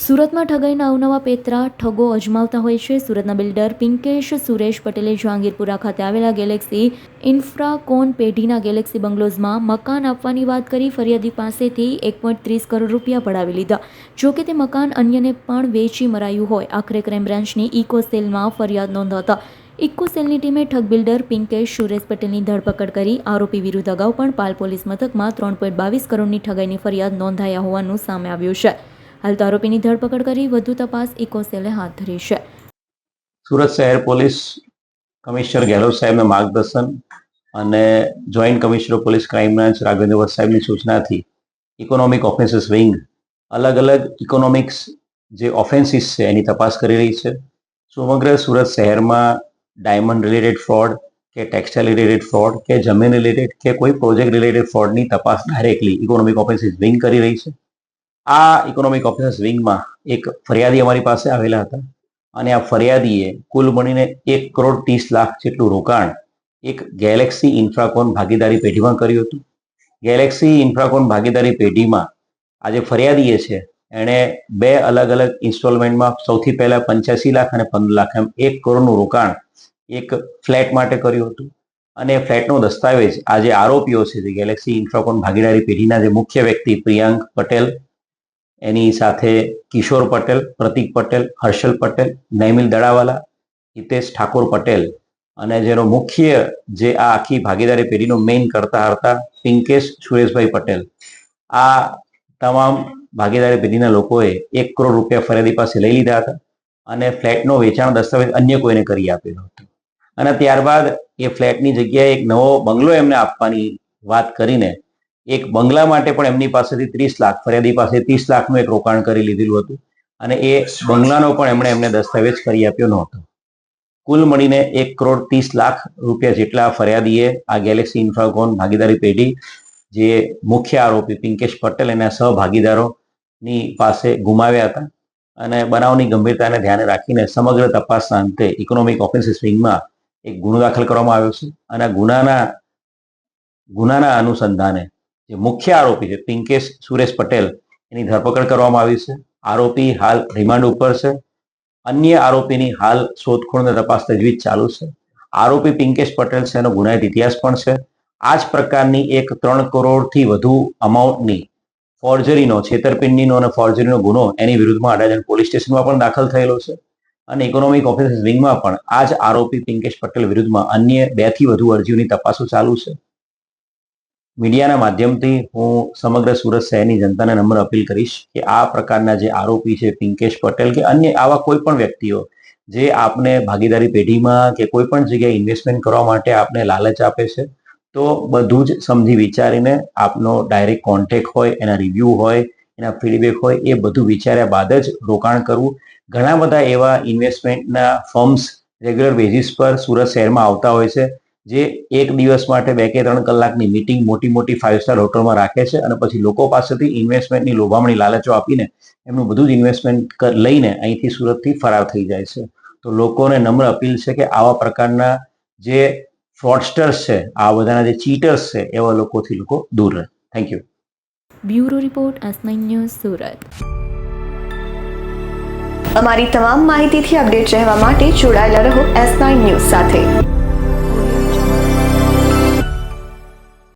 સુરતમાં ઠગાઈના અવનવા પેતરા ઠગો અજમાવતા હોય છે. સુરતના બિલ્ડર પિંકેશ, સુરેશ પટેલે જહાંગીરપુરા ખાતે આવેલા ગેલેક્સી ઇન્ફ્રાકોન પેઢીના ગેલેક્સી બંગલોઝમાં મકાન આપવાની વાત કરી. ફરિયાદી પાસેથી એક પોઈન્ટ ત્રીસ કરોડ રૂપિયા પડાવી લીધા. જો કે તે મકાન અન્યને પણ વેચી મરાયું હોય. આખરે ક્રાઇમ બ્રાન્ચની ઇકો સેલમાં ફરિયાદ નોંધાતા ઇકો સેલની ટીમે ઠગ બિલ્ડર પિંકેશ, સુરેશ પટેલની ધરપકડ કરી. આરોપી વિરુદ્ધ અગાઉ પણ પાલ પોલીસ મથકમાં ત્રણ પોઈન્ટ બાવીસ કરોડની ઠગાઈની ફરિયાદ નોંધાયા હોવાનું સામે આવ્યું છે. હાલ તો આરોપીની ધરપકડ કરી વધુ તપાસ ઇકો હાથ ધરી છે. સુરત શહેર પોલીસ કમિશનર ગેહલોત સાહેબના માર્ગદર્શન અને joint commissioner police crime branch Raghavendra સાહેબની સૂચનાથી ઇકોનોમિક ઓફેન્સીસ વિંગ અલગ અલગ ઇકોનોમિક્સ જે ઓફેન્સીસ છે એની તપાસ કરી રહી છે. સમગ્ર સુરત શહેરમાં ડાયમંડ રિલેટેડ ફ્રોડ કે ટેક્સટાઇલ રિલેટેડ ફ્રોડ કે જમીન રિલેટેડ કે કોઈ પ્રોજેક્ટ રિલેટેડ ફ્રોડની તપાસ ડાયરેક્ટલી ઇકોનોમિક ઓફેન્સીસ વિંગ કરી રહી છે. આ ઇકોનોમિક ઓફિસર્સ વિંગમાં એક ફરિયાદી અમારી પાસે આવેલા હતા. અને આ ફરિયાદીએ કુલ મળીને એક કરોડ ત્રીસ લાખ જેટલું રોકાણ એક ગેલેક્સી ઇન્ફ્રાકોન ભાગીદારી પેઢીમાં કર્યું હતું. ગેલેક્સી ઇન્ફ્રાકોન ભાગીદારી પેઢીમાં આજે ફરિયાદીએ છે, એણે બે અલગ અલગ ઇન્સ્ટોલમેન્ટમાં સૌથી પહેલાં પંચ્યાસી લાખ અને પંદર લાખ એમ એક કરોડનું રોકાણ એક ફ્લેટ માટે કર્યું હતું. અને ફ્લેટનો દસ્તાવેજ આજે આરોપીઓ છે, જે ગેલેક્સી ઇન્ફ્રાકોન ભાગીદારી પેઢીના જે મુખ્ય વ્યક્તિ પ્રિયાંક પટેલ એની સાથે કિશોર પટેલ, પ્રતિક પટેલ, હર્ષલ પટેલ, નૈમિલ દડાવાલા, હિતેશ ઠાકોર પટેલ અને જેનો મુખ્ય જે આ આખી ભાગીદારી પેઢીનો મેઇન કરતા હતા પિંકેશ સુરેશભાઈ પટેલ. આ તમામ ભાગીદારી પેઢીના લોકોએ એક કરોડ રૂપિયા ફરિયાદી પાસે લઈ લીધા હતા અને ફ્લેટનો વેચાણ દસ્તાવેજ અન્ય કોઈને કરી આપેલો હતો. અને ત્યારબાદ એ ફ્લેટની જગ્યાએ એક નવો બંગલો એમને આપવાની વાત કરીને એક બંગલા માટે પણ એમની પાસેથી ત્રીસ લાખ, ફરિયાદી પાસે ત્રીસ લાખનું એક રોકાણ કરી લીધેલું હતું અને એ બંગલાનો પણ એમણે એમને દસ્તાવેજ કરી આપ્યો નહોતો. કુલ મળીને એક કરોડ ત્રીસ લાખ રૂપિયા જેટલા ફરિયાદીએ આ ગેલેક્સી ઇન્ફ્રાકોન ભાગીદારી પેઢી, જે મુખ્ય આરોપી પિંકેશ પટેલ એના સહભાગીદારોની પાસે ગુમાવ્યા હતા અને બનાવની ગંભીરતાને ધ્યાને રાખીને સમગ્ર તપાસના અંતે ઇકોનોમિક ઓફેન્સીસ વિંગમાં એક ગુનો દાખલ કરવામાં આવ્યો છે અને ગુનાના ગુનાના અનુસંધાને જે મુખ્ય આરોપી છે, પિંકેશ સુરેશ પટેલ, એની ધરપકડ કરવામાં આવી છે. આરોપી હાલ રિમાન્ડ ઉપર છે. અન્ય આરોપીની હાલ શોધખોળ અને તપાસ તજવીજ ચાલુ છે. આરોપી પિંકેશ પટેલ છે, એનો ગુનાહિત ઇતિહાસ પણ છે. આ જ પ્રકારની એક ત્રણ કરોડથી વધુ અમાઉન્ટની ફોર્જરીનો, છેતરપિંડીનો અને ફોર્જરીનો ગુનો એની વિરુદ્ધમાં અડાજણ પોલીસ સ્ટેશનમાં પણ દાખલ થયેલો છે. અને ઇકોનોમિક ઓફિસર્સ વિંગમાં પણ આ જ આરોપી પિંકેશ પટેલ વિરુદ્ધમાં અન્ય બેથી વધુ અરજીઓની તપાસો ચાલુ છે. મીડિયાના માધ્યમથી હું સમગ્ર સુરત શહેરની જનતાને નમ્ર અપીલ કરીશ કે આ પ્રકારના જે આરોપી છે, પિંકેશ પટેલ કે અન્ય આવા કોઈ પણ વ્યક્તિઓ, જે આપને ભાગીદારી પેઢીમાં કે કોઈ પણ જગ્યાએ ઇન્વેસ્ટમેન્ટ કરવા માટે આપને લાલચ આપે છે, તો બધું જ સમજી વિચારીને આપનો ડાયરેક્ટ કોન્ટેક હોય, એના રિવ્યૂ હોય, એના ફીડબેક હોય, એ બધું વિચાર્યા બાદ જ રોકાણ કરવું. ઘણા બધા એવા ઇન્વેસ્ટમેન્ટના ફર્મ્સ રેગ્યુલર બેઝિસ પર સુરત શહેરમાં આવતા હોય છે. જે એક દિવસ માટે બે કે ત્રણ કલાકની મિટિંગ મોટી મોટી ફાઇવ સ્ટાર હોટલમાં રાખે છે અને પછી લોકો પાસેથી ઇન્વેસ્ટમેન્ટની લોભામણી લાલચો આપીને એમનું બધું જ ઇન્વેસ્ટમેન્ટ લઈને અહીંથી સુરતથી ફરાર થઈ જાય છે. તો લોકોને નમ્ર અપીલ છે કે આવા પ્રકારના જે ફ્રોડસ્ટર્સ છે આ બધાના જે ચીટર્સ છે એવા લોકોથી લોકો દૂર રહે. Thank you bureau report nine news Surat. અમારી તમામ માહિતીથી અપડેટ રહેવા માટે જોડાયેલા રહો એસ નાઇન ન્યૂઝ સાથે.